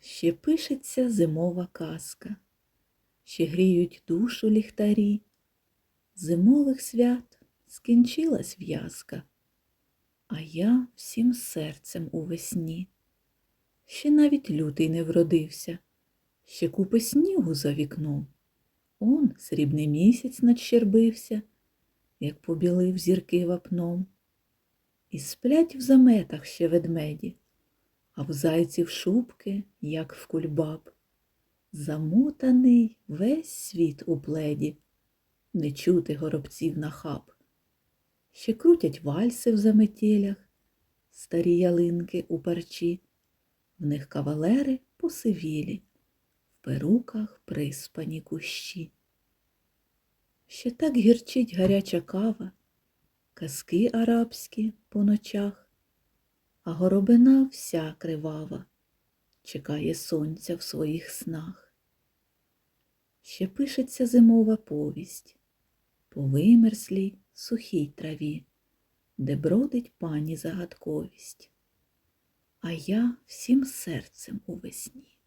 Ще пишеться зимова казка, ще гріють душу ліхтарі. Зимових свят скінчилась в'язка, а я всім серцем у весні. Ще навіть лютий не вродився, ще купи снігу за вікном. Он срібний місяць надщербився, як побілив зірки вапном. І сплять в заметах ще ведмеді, а в зайців шубки, як в кульбаб. Замотаний весь світ у пледі, не чути горобців на хаб. Ще крутять вальси в заметілях, старі ялинки у парчі, в них кавалери посивілі, в перуках приспані кущі. Ще так гірчить гаряча кава, казки арабські по ночах, а горобина вся кривава, чекає сонця в своїх снах. Ще пишеться зимова повість по вимерслій сухій траві, де бродить пані загадковість, а я всім серцем у весні.